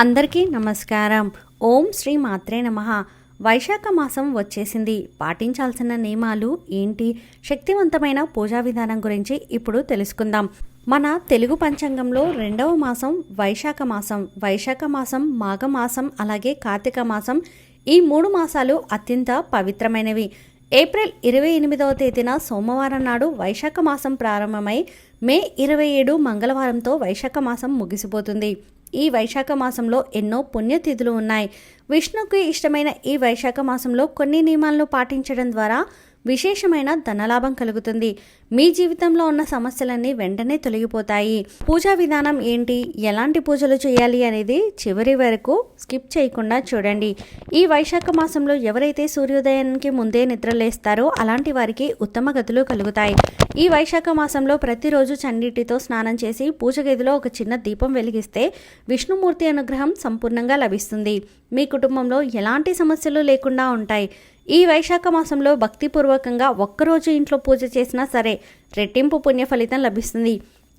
అందరికీ నమస్కారం. ఓం శ్రీ మాత్రే నమ. వైశాఖ మాసం వచ్చేసింది. పాటించాల్సిన నియమాలు ఏంటి? శక్తివంతమైన పూజా విధానం గురించి ఇప్పుడు తెలుసుకుందాం. మన తెలుగు పంచాంగంలో రెండవ మాసం వైశాఖ మాసం. వైశాఖ మాసం మాఘమాసం అలాగే కార్తీక మాసం ఈ మూడు మాసాలు అత్యంత పవిత్రమైనవి. ఏప్రిల్ ఇరవై ఎనిమిదవ తేదీన సోమవారం నాడు వైశాఖ మాసం ప్రారంభమై మే ఇరవై ఏడు మంగళవారంతో వైశాఖ మాసం ముగిసిపోతుంది. ఈ వైశాఖ మాసంలో ఎన్నో పుణ్యతిథులు ఉన్నాయి. విష్ణుకు ఇష్టమైన ఈ వైశాఖ మాసంలో కొన్ని నియమాలను పాటించడం ద్వారా విశేషమైన ధనలాభం కలుగుతుంది. మీ జీవితంలో ఉన్న సమస్యలన్నీ వెంటనే తొలగిపోతాయి. పూజా విధానం ఏంటి? ఎలాంటి పూజలు చేయాలి అనేది చివరి వరకు స్కిప్ చేయకుండా చూడండి. ఈ వైశాఖ మాసంలో ఎవరైతే సూర్యోదయానికి ముందే నిద్రలేస్తారో అలాంటి వారికి ఉత్తమ గతులు కలుగుతాయి. ఈ వైశాఖ మాసంలో ప్రతిరోజు చండిటితో స్నానం చేసి పూజ గదిలో ఒక చిన్న దీపం వెలిగిస్తే విష్ణుమూర్తి అనుగ్రహం సంపూర్ణంగా లభిస్తుంది. మీ కుటుంబంలో ఎలాంటి సమస్యలు లేకుండా ఉంటాయి? ఈ వైశాఖ మాసంలో భక్తిపూర్వకంగా ఒక్కరోజు ఇంట్లో పూజ చేసినా సరే రెట్టింపు పుణ్య ఫలితం లభిస్తుంది.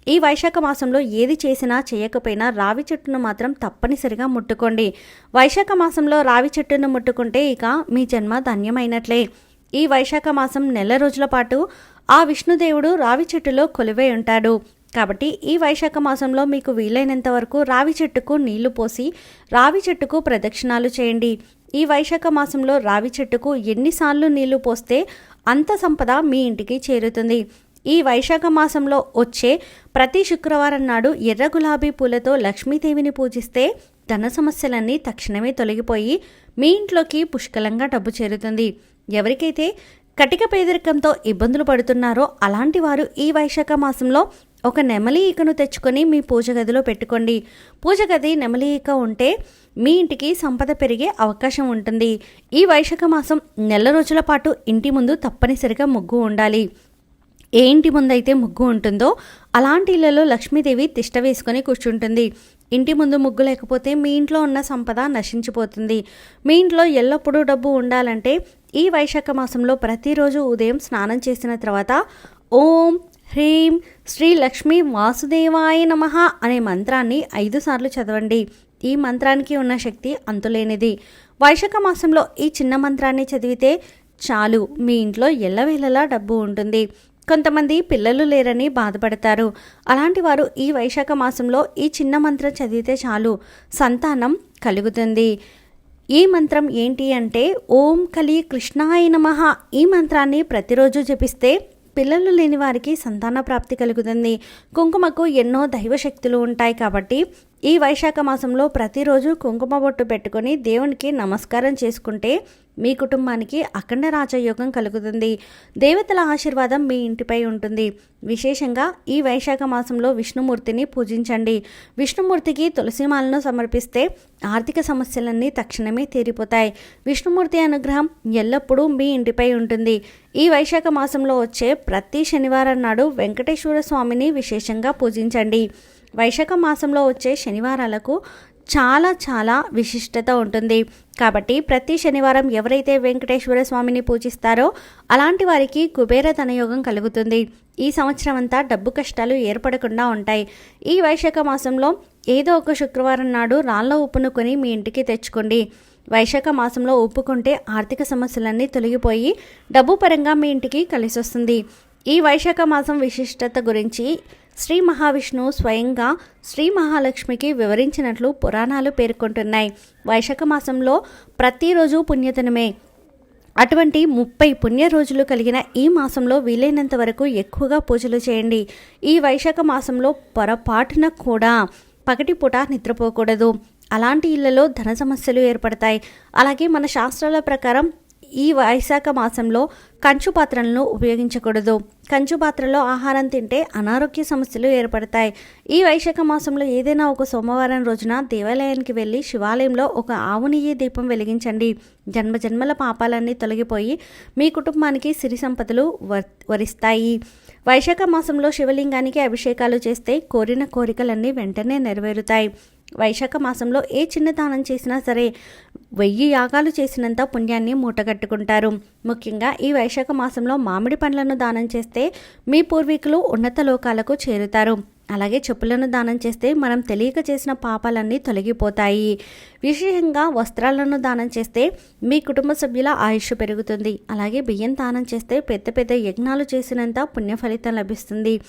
ఈ వైశాఖ మాసంలో ఏది చేసినా చేయకపోయినా రావి చెట్టును మాత్రం తప్పనిసరిగా ముట్టుకోండి. వైశాఖ మాసంలో రావి చెట్టును ముట్టుకుంటే ఇక మీ జన్మ ధన్యమైనట్లే. ఈ వైశాఖ మాసం నెల రోజుల పాటు ఆ విష్ణుదేవుడు రావి చెట్టులో కొలువై ఉంటాడు. కాబట్టి ఈ వైశాఖ మాసంలో మీకు వీలైనంత వరకు రావి చెట్టుకు నీళ్ళు పోసి రావి చెట్టుకు ప్రదక్షిణాలు చేయండి. ఈ వైశాఖ మాసంలో రావి చెట్టుకు ఎన్నిసార్లు నీళ్ళు పోస్తే అంత సంపద మీ ఇంటికి చేరుతుంది. ఈ వైశాఖ మాసంలో వచ్చే ప్రతి శుక్రవారం నాడు ఎర్ర గులాబీ పూలతో లక్ష్మీదేవిని పూజిస్తే ధన సమస్యలన్నీ తక్షణమే తొలగిపోయి మీ ఇంట్లోకి పుష్కలంగా డబ్బు చేరుతుంది. ఎవరికైతే కటిక పేదరికంతో ఇబ్బందులు పడుతున్నారో అలాంటి వారు ఈ వైశాఖ మాసంలో ఒక నెమలి ఈకను తెచ్చుకొని మీ పూజ గదిలో పెట్టుకోండి. పూజ గది నెమలి ఈక ఉంటే మీ ఇంటికి సంపద పెరిగే అవకాశం ఉంటుంది. ఈ వైశాఖ మాసం నెల రోజుల పాటు ఇంటి ముందు తప్పనిసరిగా ముగ్గు ఉండాలి. ఏ ఇంటి ముందైతే ముగ్గు ఉంటుందో అలాంటి ఇళ్ళలో లక్ష్మీదేవి తిష్ట వేసుకొని కూర్చుంటుంది. ఇంటి ముందు ముగ్గు లేకపోతే మీ ఇంట్లో ఉన్న సంపద నశించిపోతుంది. మీ ఇంట్లో ఎల్లప్పుడూ డబ్బు ఉండాలంటే ఈ వైశాఖ మాసంలో ప్రతిరోజు ఉదయం స్నానం చేసిన తర్వాత ఓం హ్రీం శ్రీ లక్ష్మీ వాసుదేవాయ నమ అనే మంత్రాన్ని ఐదు సార్లు చదవండి. ఈ మంత్రానికి ఉన్న శక్తి అంతులేనిది. వైశాఖ మాసంలో ఈ చిన్న మంత్రాన్ని చదివితే చాలు మీ ఇంట్లో ఎల్లవేళలా డబ్బు ఉంటుంది. కొంతమంది పిల్లలు లేరని బాధపడతారు. అలాంటి వారు ఈ వైశాఖ మాసంలో ఈ చిన్న మంత్రం చదివితే చాలు సంతానం కలుగుతుంది. ఈ మంత్రం ఏంటి అంటే ఓం కలి కృష్ణాయ నమ. ఈ మంత్రాన్ని ప్రతిరోజు జపిస్తే పిల్లలు లేని వారికి సంతాన ప్రాప్తి కలుగుతుంది. కుంకుమకు ఎన్నో దైవ శక్తులు ఉంటాయి కాబట్టి ఈ వైశాఖ మాసంలో ప్రతిరోజు కుంకుమ బొట్టు పెట్టుకొని దేవునికి నమస్కారం చేసుకుంటే మీ కుటుంబానికి అఖండ రాజయోగం కలుగుతుంది. దేవతల ఆశీర్వాదం మీ ఇంటిపై ఉంటుంది. విశేషంగా ఈ వైశాఖ మాసంలో విష్ణుమూర్తిని పూజించండి. విష్ణుమూర్తికి తులసిమాలను సమర్పిస్తే ఆర్థిక సమస్యలన్నీ తక్షణమే తీరిపోతాయి. విష్ణుమూర్తి అనుగ్రహం ఎల్లప్పుడూ మీ ఇంటిపై ఉంటుంది. ఈ వైశాఖ మాసంలో వచ్చే ప్రతి శనివారం నాడు వెంకటేశ్వర స్వామిని విశేషంగా పూజించండి. వైశాఖ మాసంలో వచ్చే శనివారాలకు చాలా చాలా విశిష్టత ఉంటుంది. కాబట్టి ప్రతి శనివారం ఎవరైతే వెంకటేశ్వర స్వామిని పూజిస్తారో అలాంటి వారికి కుబేర ధనయోగం కలుగుతుంది. ఈ సంవత్సరం అంతా డబ్బు కష్టాలు ఏర్పడకుండా ఉంటాయి. ఈ వైశాఖ మాసంలో ఏదో ఒక శుక్రవారం నాడు రాళ్ళ ఉప్పును కొని మీ ఇంటికి తెచ్చుకోండి. వైశాఖ మాసంలో ఒప్పుకుంటే ఆర్థిక సమస్యలన్నీ తొలగిపోయి డబ్బు పరంగా మీ ఇంటికి కలిసి వస్తుంది ఈ వైశాఖ మాసం విశిష్టత గురించి శ్రీ మహావిష్ణువు స్వయంగా శ్రీ మహాలక్ష్మికి వివరించినట్లు పురాణాలు పేర్కొంటున్నాయి. వైశాఖ మాసంలో ప్రతిరోజు పుణ్యతనమే అటువంటి ముప్పై పుణ్య రోజులు కలిగిన ఈ మాసంలో వీలైనంత వరకు ఎక్కువగా పూజలు చేయండి. ఈ వైశాఖ మాసంలో పొరపాటున కూడా పగటిపూట నిద్రపోకూడదు. అలాంటి ఇళ్ళలో ధన సమస్యలు ఏర్పడతాయి. అలాగే మన శాస్త్రాల ప్రకారం ఈ వైశాఖ మాసంలో కంచు పాత్రలను ఉపయోగించకూడదు. కంచు పాత్రలో ఆహారం తింటే అనారోగ్య సమస్యలు ఏర్పడతాయి. ఈ వైశాఖ మాసంలో ఏదైనా ఒక సోమవారం రోజున దేవాలయానికి వెళ్ళి శివాలయంలో ఒక ఆవు నెయ్యి దీపం వెలిగించండి. జన్మ జన్మల పాపాలన్నీ తొలగిపోయి మీ కుటుంబానికి సిరి సంపదలు వరిస్తాయి. వైశాఖ మాసంలో శివలింగానికి అభిషేకాలు చేస్తే కోరిన కోరికలన్నీ వెంటనే నెరవేరుతాయి. వైశాఖ మాసంలో ఏ చిన్న దానం చేసినా సరే వెయ్యి యాగాలు చేసినంత పుణ్యాన్ని మూటగట్టుకుంటారు. ముఖ్యంగా ఈ వైశాఖ మాసంలో మామిడి పండ్లను దానం చేస్తే మీ పూర్వీకులు ఉన్నత లోకాలకు చేరుతారు. అలాగే చెప్పులను దానం చేస్తే మనం తెలియక చేసిన పాపాలన్నీ తొలగిపోతాయి. విశేషంగా వస్త్రాలను దానం చేస్తే మీ కుటుంబ సభ్యుల ఆయుష్ పెరుగుతుంది. అలాగే బియ్యం దానం చేస్తే పెద్ద పెద్ద యజ్ఞాలు చేసినంత పుణ్య ఫలితం లభిస్తుంది.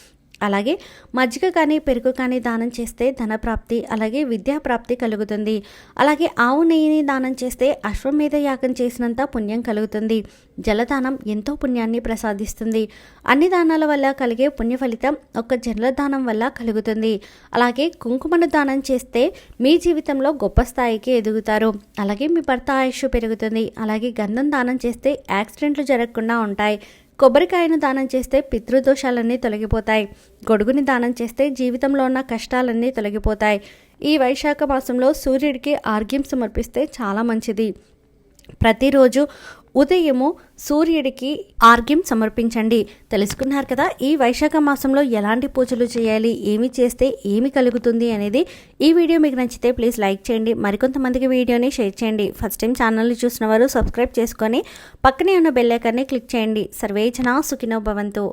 అలాగే మజ్జిగ కానీ పెరుగు కానీ దానం చేస్తే ధనప్రాప్తి అలాగే విద్యా ప్రాప్తి కలుగుతుంది. అలాగే ఆవు నెయ్యిని దానం చేస్తే అశ్వమేధ యాగం చేసినంత పుణ్యం కలుగుతుంది. జలదానం ఎంతో పుణ్యాన్ని ప్రసాదిస్తుంది. అన్ని దానాల వల్ల కలిగే పుణ్య ఫలితం ఒక జలదానం వల్ల కలుగుతుంది. అలాగే కుంకుమను దానం చేస్తే మీ జీవితంలో గొప్ప స్థాయికి ఎదుగుతారు. అలాగే మీ భర్త ఆయుష్ పెరుగుతుంది. అలాగే గంధం దానం చేస్తే యాక్సిడెంట్లు జరగకుండా ఉంటాయి. కొబ్బరికాయను దానం చేస్తే పితృదోషాలన్నీ తొలగిపోతాయి. గొడుగుని దానం చేస్తే జీవితంలో ఉన్న కష్టాలన్నీ తొలగిపోతాయి. ఈ వైశాఖ మాసంలో సూర్యుడికి ఆర్గ్యం సమర్పిస్తే చాలా మంచిది. ప్రతిరోజు ఉదయము సూర్యుడికి ఆర్గ్యం సమర్పించండి. తెలుసుకున్నారు కదా ఈ వైశాఖ మాసంలో ఎలాంటి పూజలు చేయాలి ఏమి చేస్తే ఏమి కలుగుతుంది అనేది ఈ వీడియో మీకు నచ్చితే ప్లీజ్ లైక్ చేయండి. మరికొంతమందికి వీడియోని షేర్ చేయండి. ఫస్ట్ టైం ఛానల్ని చూసిన వారు సబ్స్క్రైబ్ చేసుకొని పక్కనే ఉన్న బెల్లైకాన్ని క్లిక్ చేయండి. సర్వేచన సుఖినో భవంతు.